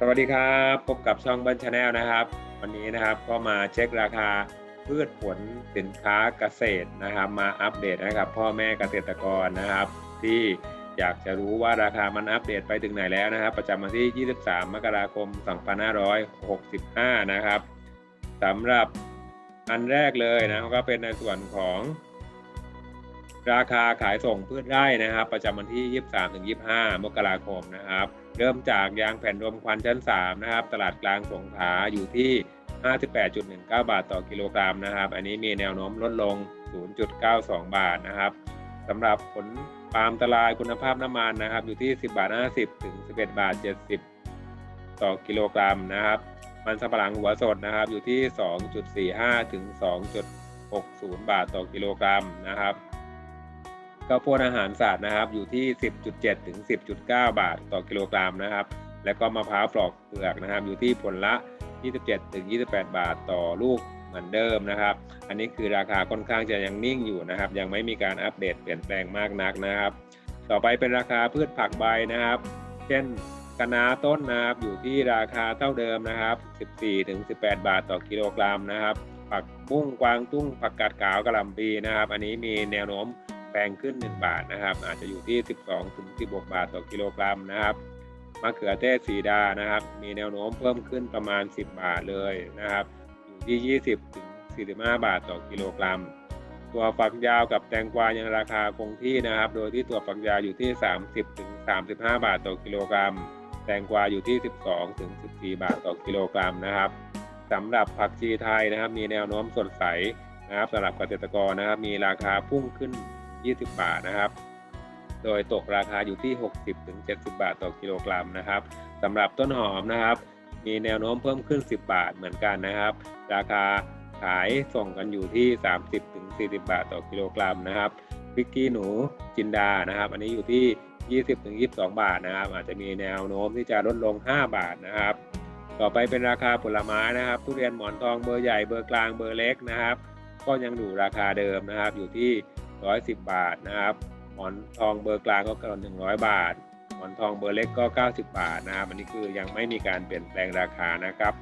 สวัสดีครับพบกับช่องบิ้ลชาแนลนะครับ วันนี้นะครับก็มาเช็คราคาพืชผลสินค้าเกษตรนะครับ มาอัปเดตนะครับ พ่อแม่เกษตรกรนะครับ ที่อยากจะรู้ว่าราคามันอัปเดตไปถึงไหนแล้วนะครับ ประจำวันที่ 23 มกราคม 2565 นะครับสำหรับอันแรกเลยนะก็เป็นในส่วนของ ราคาขายส่งพืชไร่นะครับ ประจำวันที่ 23ถึง25 มกราคมนะครับ เริ่มจากยางแผ่นรวมควันชั้น 3 นะครับ ตลาดกลางสงขลาอยู่ที่ 58.19 บาทต่อกิโลกรัมนะครับ อันนี้มีแนวโน้มลดลง 0.92 บาทนะครับสำหรับผลปาล์มตลาดคุณภาพน้ำมันนะครับ อยู่ที่ 10บาท50 ถึง 11บาท70 ต่อกิโลกรัมนะครับ มันสำปะหลังหัวสดนะครับ อยู่ที่ 2.45 ถึง 2.60 บาทต่อกิโลกรัมนะครับ ข้าวโพดอาหารสัตว์นะครับ อยู่ที่ 10.7 ถึง 10.9 บาทต่อกิโลกรัมนะครับ แล้วก็มะพร้าวปลอกเปลือกนะครับ อยู่ที่ผลละ 27 ถึง 28 บาทต่อลูกเหมือนเดิมนะครับ อันนี้คือราคาค่อนข้างจะยังนิ่งอยู่นะครับ ยังไม่มีการอัปเดตเปลี่ยนแปลงมากนักนะครับ ต่อไปเป็นราคาพืชผักใบนะครับ เช่นคะน้าต้นนะครับอยู่ที่ราคาเท่าเดิมนะครับ 14 ถึง 18 บาทต่อกิโลกรัมนะครับ ผักบุ้งกวางตุ้งผักกาดขาวกระหล่ำปีนะครับ อันนี้มีแนวโน้ม แพงขึ้น 1 บาทนะครับ อาจจะอยู่ที่ 12ถึง16 บาทต่อกิโลกรัมนะครับมะเขือเทศสีดานะครับ มีแนวโน้มเพิ่มขึ้นประมาณ 10 บาทเลยนะครับ อยู่ที่ 20ถึง45 บาทต่อกิโลกรัม ตัวฝักยาวกับแตงกวายังราคาคงที่นะครับ โดยที่ตัวฝักยาวอยู่ที่ 30ถึง35 บาทต่อกิโลกรัม แตงกวาอยู่ที่ 12ถึง14 บาทต่อกิโลกรัมนะครับสำหรับผักชีไทยนะครับ มีแนวโน้มสดใสนะครับสำหรับเกษตรกรนะครับ มีราคาพุ่งขึ้น 20 บาทนะครับ โดยตกราคาอยู่ที่ 60ถึง70 บาทต่อกิโลกรัมนะครับสำหรับต้นหอมนะครับ มีแนวโน้มเพิ่มขึ้น 10 บาทเหมือนกันนะครับ ราคาขายส่งกันอยู่ที่ 30ถึง40 บาทต่อกิโลกรัมนะครับพริกขี้หนูจินดานะครับ อันนี้อยู่ที่ 20ถึง22 บาทนะครับ อาจจะมีแนวโน้มที่จะลดลง 5 บาทนะครับ ต่อไปเป็นราคาผลไม้นะครับ ทุเรียนหมอนทองเบอร์ใหญ่เบอร์กลางเบอร์เล็กนะครับ ก็ยังอยู่ราคาเดิมนะครับ อยู่ที่ 110 บาทนะครับ หมอนทองเบอร์กลางก็เกิน100บาท หมอนทองเบอร์เล็กก็ 90 บาทนะครับอันนี้คือยังไม่มีการเปลี่ยนแปลงราคานะครับ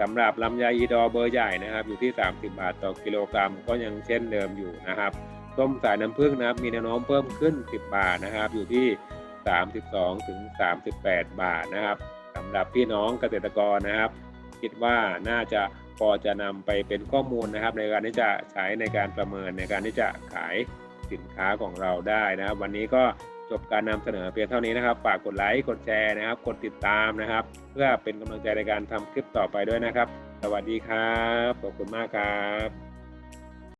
สำหรับลำไยอีดอเบอร์ใหญ่นะครับ อยู่ที่ 30 บาทต่อกิโลกรัมก็ยังเช่นเดิมอยู่นะครับส้มสายน้ำผึ้งนะครับ มีแนวโน้มเพิ่มขึ้น 10 บาทนะครับ อยู่ที่ 32ถึง38 บาทนะครับสำหรับพี่น้องเกษตรกรนะครับ คิดว่าน่าจะ พอจะนำไปเป็นข้อมูลนะครับ ในการที่จะใช้ในการประเมินในการที่จะขายสินค้าของเราได้นะครับ วันนี้ก็จบการนำเสนอเพียงเท่านี้นะครับ ฝากกดไลค์กดแชร์นะครับ กดติดตามนะครับ เพื่อเป็นกำลังใจในการทำคลิปต่อไปด้วยนะครับ สวัสดีครับ ขอบคุณมากครับ